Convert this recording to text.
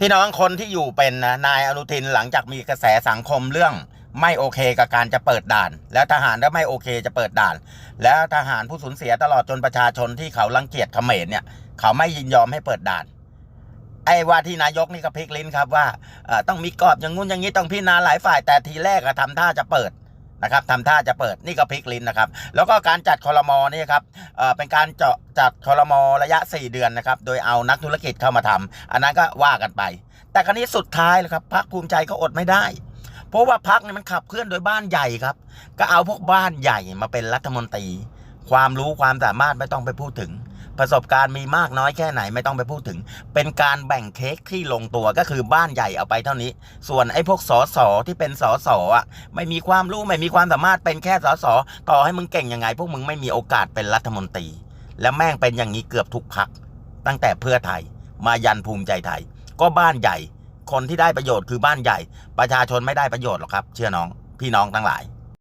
พี่น้องคนที่อยู่เป็นนะนายอนุทินหลังจากมีกระแสสังคมเรื่องไม่โอเคกับการจะเปิดด่าน แล้วทหารก็ไม่โอเคจะเปิดด่าน แล้วทหารผู้สูญเสียตลอดจนประชาชนที่เขารังเกียจเขมรเนี่ย เขาไม่ยินยอมให้เปิดด่าน ไอ้ว่าที่นายกนี่ก็พลิกลิ้นครับว่าต้องมีกรอบอย่างงู้นอย่างนี้ต้องพิจารณาหลายฝ่ายแต่ทีแรกอะทำท่าจะเปิด นะครับทำท่าจะเปิดนี่ก็พลิกลิ้นนะครับ แล้วก็การจัดคอรมอนี่ครับเเป็นการเจาะจัดคอรมอระยะ 4 เดือนนะครับ โดยเอานักธุรกิจเข้ามาทำอันนั้นก็ว่ากันไป แต่ครั้นี้สุดท้ายเลยครับพรรคภูมิใจก็อดไม่ได้ เพราะว่าพรรคเนี่ยมันขับเคลื่อนโดยบ้านใหญ่ครับ ก็เอาพวกบ้านใหญ่มาเป็นรัฐมนตรี ความรู้ความสามารถไม่ต้องไปพูดถึง ประสบการณ์มีมากน้อยแค่ไหนไม่ต้องไปพูดถึง เป็นการแบ่งเค้กที่ลงตัวก็คือบ้านใหญ่เอาไปเท่านี้ ส่วนไอ้พวกสอสอที่เป็นสอสออะไม่มีความรู้ไม่มีความสามารถเป็นแค่สอสอต่อให้มึงเก่งยังไง พวกมึงไม่มีโอกาสเป็นรัฐมนตรี และแม่งเป็นอย่างนี้เกือบทุกพัก ตั้งแต่เพื่อไทย มายันภูมิใจไทย ก็บ้านใหญ่ คนที่ได้ประโยชน์คือบ้านใหญ่ ประชาชนไม่ได้ประโยชน์หรอกครับ เชื่อน้อง พี่น้องทั้งหลาย